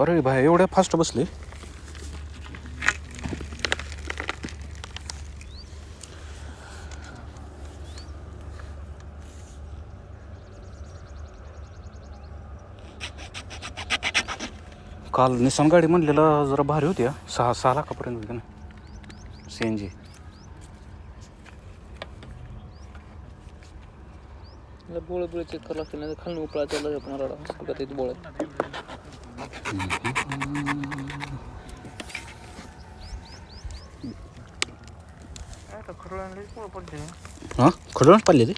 अरे भाई एवढ्या फास्ट बसले? काल निसान गाडी म्हणलेला जरा भारी होती हा. सहा सहा लाखापर्यंत होती ना. सी एन जी बोळ बोळ चेक करावं लागतं नाही खालून उपळा त्याला पण बोळ. हां खडून पाडले ते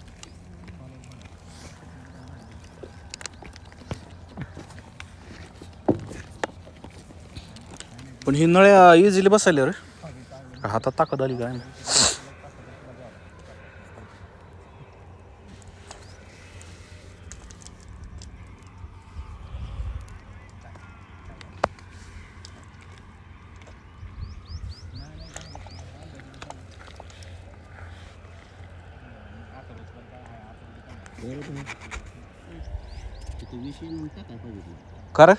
पण ही नळ्या इझिली बसायला रे हातात ताकद आली काय का रे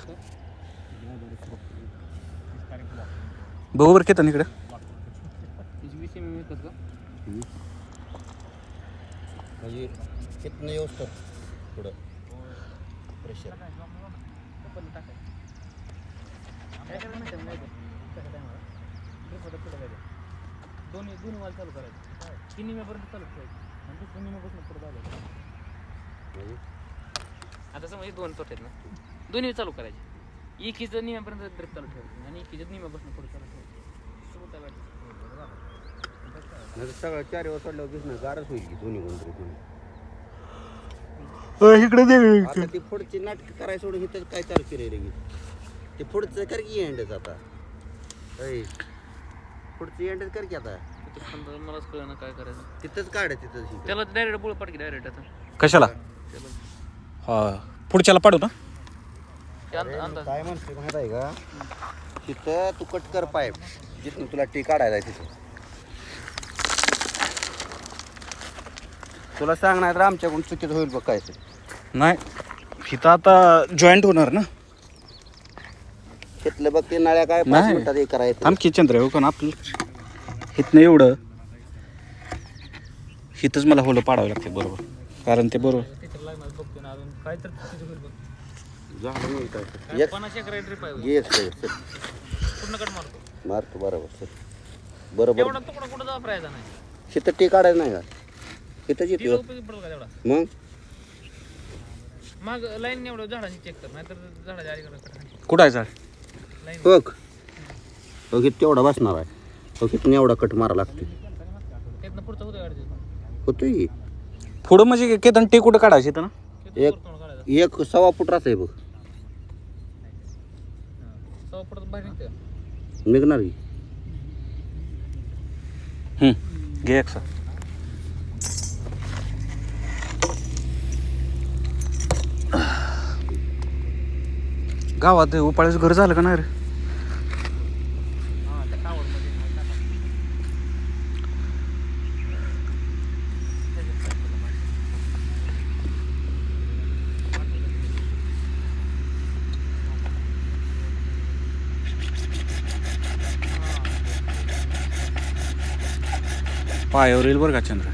बघू बरं केतन इकडे. त्याची विषय मी मिळतात का म्हणजे कितनं येऊस तर पुढं प्रेशर दोन्ही दोन्ही वाल चालू करायचे. तीन निम्यापर्यंत चालू ठेवायचं. आणि दुसऱ्या निम्यापासून पुढे झालं आता समज दोन तोटे आहेत ना. दोन्ही चालू करायचे. एकीचं निम्यापर्यंत ड्रिप चालू ठेवायचं आणि एकीचं निम्यापासून पुढे चालू ठेवायचं सगळं चार वेळा सोडल्यावर बिझनेस गारच होईल की दोन्ही कोणतरी दोन्ही. इकडे दे आता ती पुढची नाटक करायला सोडून इथं काय चालू केलं रे ते पुढचं कर की एंडच आता. पुढचं एंडच कर की आता. मलाच कळलं ना काय करायचं. तिथंच काढ तिथं. त्याला डायरेक्ट बोळ पाडकी डायरेक्ट आता. कशाला? हा पुढच्याला पाडू ना? काय म्हणते माहीत आहे का? तिथं तू कट कर पाईप जिथून तुला टी काढायला आहे तिथं. तुला सांग नाही तर आमच्याकडून चुकीचं होईल बघ काय ते. नाही इथं आता जॉईंट होणार ना? तिथलं बघ ते नळ्या काय पाच नाही. मिनिटात हे करायचं. थांब की चंद्र हो कारण आपलं? इथनं एवढं इथंच मला होलं पाडावं लागते बरोबर. कारण ते बरोबर. लागणार बघतो ना अजून. काय तर चुकीचं होईल बघ. झालं नाही काय एक पन्नास येस सर पूर्ण कट मारतो मारतो बरोबर सर. बरोबर. एवढा तुकडा कुठं वापरायचा नाही. तिथं टी काढायचं नाही का? तिथंच ती येतो उपयोगी पडेल का तेवढा? मग? मग लाईन एवढं झाडाची चेक कर नाहीतर झाडाच्या कुठं आहे झाड लाईन बघ. बघ इथं तेवढा बसणार आहे. बघ एवढा कट मारा लागतो त्यातनं पुढचं होतं होतोय की. पुढं म्हणजे केतन टे कुठं काढायचं इथं ना? एक एक सव्वा फूट राहत आहे बघ. निघणार की? हम्म, घे एक सर. गावात उपाळ्याचं घर झालं का नाही रे? पायावर येईल बरं का चंद्र?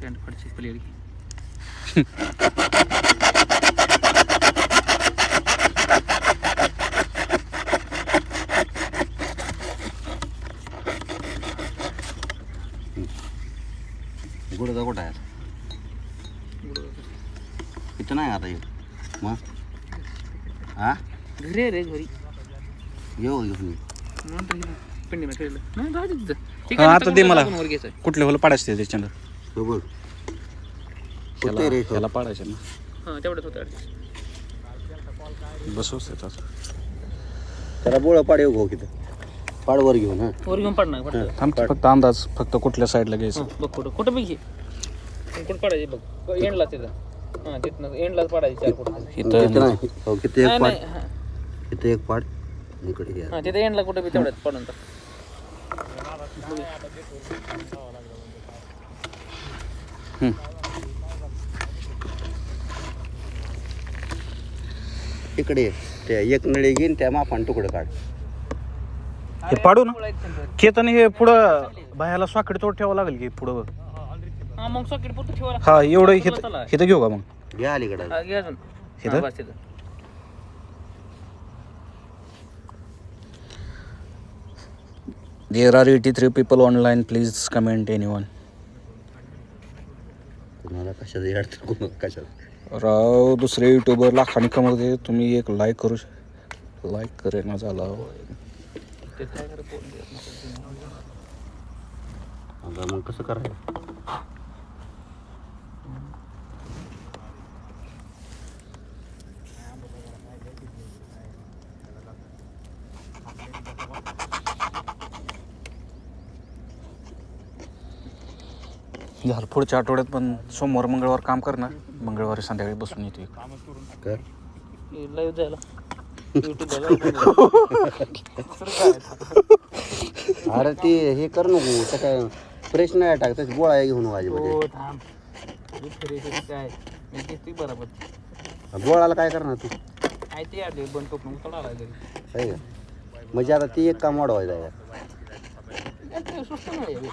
पॅन्ट गुडगा कुठं आहे इथं नाही आता येऊ मग हा घरी. आहे रे घरी येऊ घेऊन. म्हणून पेंडी मध्ये ठेवलं. नाही राहते तिथं ठीक हा, आहे आता दे मला. वर घ्यायचं कुठले होलं पाडायचं ते चंद्र हो बघ. होतंय रे त्याला पाडायचं ना. हां तेवढंच होतं adjust. बसवच त्याचा त्याला बोळा पाड येऊ भाऊ किती पाडवर घेऊन हा. वर घेऊन पडणार थांब फक्त अंदाज फक्त कुठल्या साईडला घ्यायचं? हं, बघ कुठं कुठं बघ घे. कुठं पाडायची बघ. एंडलाच तिथं. हां तिथनं एंडलाच पाडायची चार फुट. तिथं इथं नाही. किती एक नाही पाड. नाही हां. इथं एक पाड इकडे. हां तिथं एंडला कुठं बी तेवढ्यात पडून तर हम्म. इकडे ये. त्या एक नळी घेईन त्या मापान तुकडं काढ हे पाडू ना खेताने हे पुढं बायाला स्वाकडे तोड ठेवावं लागेल की पुढं हा मग सॉकेट पुरतं ठेवा हा एवढं हे. हे घेऊ का मग घ्या अलीकडं हा, अजून? हा, बस. Eighty three people online please comment any one कुणाला कशाचं अडचण कुणा कशाचं? राव दुसरे युट्यूबर लाखांनी कमवते तुम्ही एक लाईक करू शक लाईक करे ना झाला. आता मग कसं करायचं? झालं. पुढच्या आठवड्यात पण सोमवार मंगळवार काम करणार. मंगळवारी संध्याकाळी बसून येतो कर हे लाईव्ह युट्यूबला अरे ते हे कर नको. त्या काय फ्रेश नाही टाक. त्याची गोळा घेऊन वाजे हो थांब. हे काय? मी घेतोय बरोबर. गोळाला काय करणार तू? आहे ते आले बंद करून थोडा आला घरी? आहे का? म्हणजे आता ती एक काम वाढवायचं आहे. नाही आहे.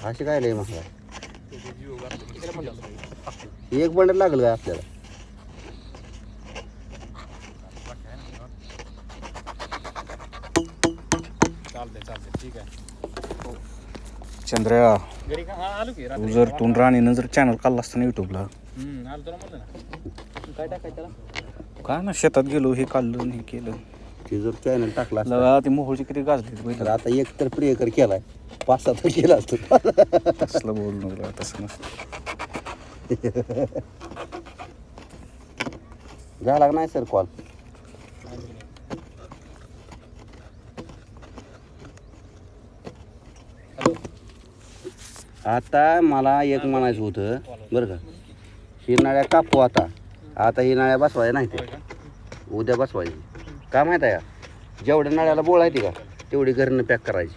अशी काय लय म्हणलं एक बंडल लागलं काय आपल्याला? चंद्रया घरी का? हा आलो की तू जर तू राणीनं जर चॅनल काढला असता ना युट्यूबला हम्म आलो तुला म्हणलं ना. काय टाकायचं त्याला? काय ना शेतात गेलो हे काढलं आणि हे केलं. ते जर चॅनल टाकला असता. लगा ती मोहोळची किती गाजली तर आता एक तर प्रियकर केलाय. पाच सात केला असतो. तसलं तुला तसं नसतं. झाला का नाही सर कॉल आता मला एक म्हणायचं होतं बरं का? ही नळ्या कापू आता. आता ही नळ्या बसवायच्या नाही ते. उद्या बसवायची. काय माहीत आहे? का जेवढ्या नळ्याला बोळायची का तेवढी घरनं पॅक करायची.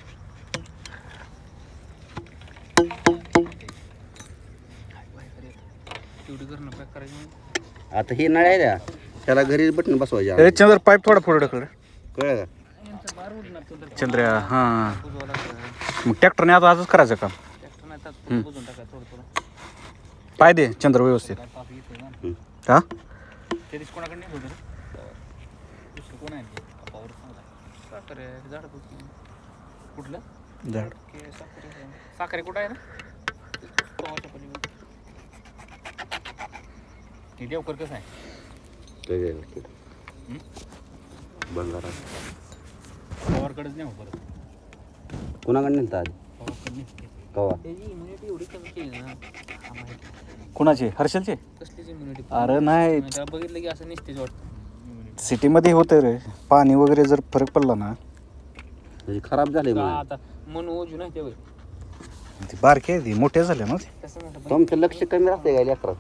आता ही नळ्या आहे त्या त्याला घरी बटन बसवायचे चंद्र पाईप थोडा पुढे ढकल. कळलं का? चंद्रया हां. मग ट्रॅक्टरने आता आजच करायचं काम. पाय दे चंद्र व्यवस्थित. ना. हं. कोणाकडे कोण आहे चांगला. साखर आहे, झाड कुठलं? झाड. साखर. साखर कुठं आहे ना. ते देवकर कसं आहे? ते बंगारा. पवारकडेच नाही हो परत. कुणाकडे नेलता आधी पवारकडे नाही कवा? त्याची इम्युनिटी एवढी कमी केली ना आम्हाला कुणाचे? हर्षलचे? कसलीच इम्युनिटी अरे नाही. बघितलं की असं निस्तेज वाटतं. सिटीमध्ये होतं रे. पाणी वगैरे जर फरक पडला ना. म्हणजे खराब झाले का आता मन ओजू नाही तेवढं ती बारके आहे ती मोठे झाले ना ते. तुमचं लक्ष कमी राहते का लेकरात?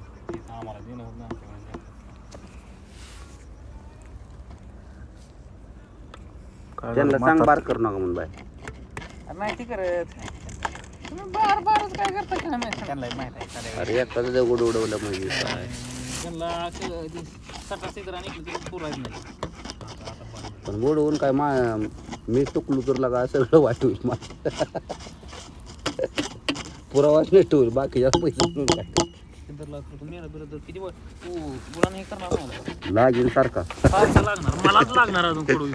आम्हाला देणं होत नाही काय त्यांना सांग बार करू नका म्हणून बाय नाही ती करत. तुम्ही बार बारच काय करता काय माहिती? त्यांना माहीत आहे साऱ्या अरे एखादं दगड उडवलं म्हणजे काय. त्यांना सटा सिद्रा निघली तरी पुरायच नाही. पण उडवून काय मा मी टुकलो तर लगा सगळं वाईट होईल मला. पुरावाच नाही ठेवल बाकी जास्त पैसे काय? लागेल सारखा. लागणार मलाच लागणार अजून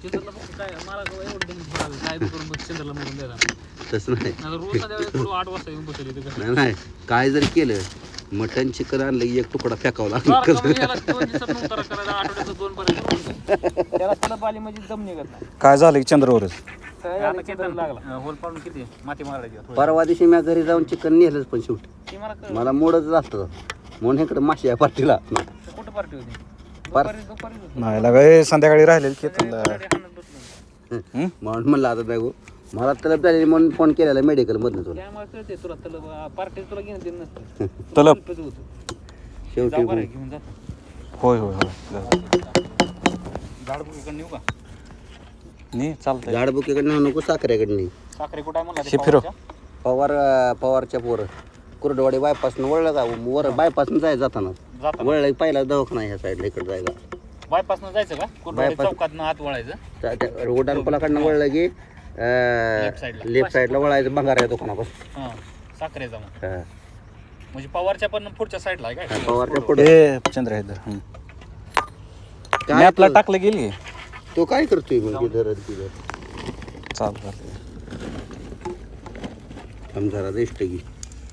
काय मला काय एवढं दम भरावे, काय बी करून बस चिंतरला म्हणून द्यायला. तसं नाही. आता रोज सध्या पुढं आठ वाजता येऊन बसले ते कसं नाही नाही. काय जर केलं मटन चिकन आणलं की एक तुकडा फेकावा लागला. दोन दिवसात नंतर करायला आठवड्याचं दोन पर्यंत त्याला म्हणजे दम निघत नाही. काय झालं की चंद्रवरच आता किती लागला. होल पाडून किती? माती मारायची थोडी. परवा दिवशी मी घरी जाऊन चिकन नेलंच पण शेवटी. ती मला कळलं. मला मोडच असतं म्हणून इकडे माशी आहे पार्टीला. कुठं पार्टी होती? दुपारी. नाही लागा संध्याकाळी राहिलेली की सगळे हाणत बसलो. म्हणून म्हणलं आता नाही मला तलब झालेली म्हणून फोन केलेला मेडिकल मधनं तुला. त्यामुळे कळते तुला तुला पार्टी तुला घेऊन देणं नसतं. तलब होतं शेवटी जाऊ बरं, घेऊन जातो होय होय होय. झाड इकडे नेऊ का? चालतंय. झाडबुकीकडे नको साखरेकडे नाही साखरे कुठे म्हणला? हे फिरव. पवार पवारच्या पोरं. कुरडवाडी बायपासनं वळलं का वर बायपासनं जायचं जाताना. जाताना. वळलं की पहिला दवाखाना ह्या साईडला इकडे जायला. बायपास जायचं का? कुरडवाडी Bypass- चौकात आत वळायचं. त्या- त्या रोडान पुलाकडनं वळलं की side ला. लेफ्ट साईडला वळायचं बंगार आहे दुकानापासून. हां साखरे जाऊन हा. म्हणजे पवारच्या पण पुढच्या साईडला आहे हा, काय पवारच्या पुढे. चंद्र आहे. हं. काय मॅपला तो- टाकलं गेली? तो काय करतोय मग तिथं तिथं चाल चालतंय थांब जरा रेस्ट घे.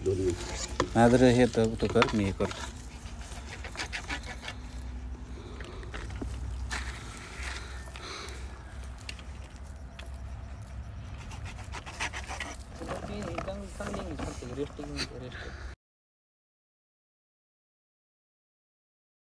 दोन मिनिट. नाही तर हे तर तू कर मी हे करतो.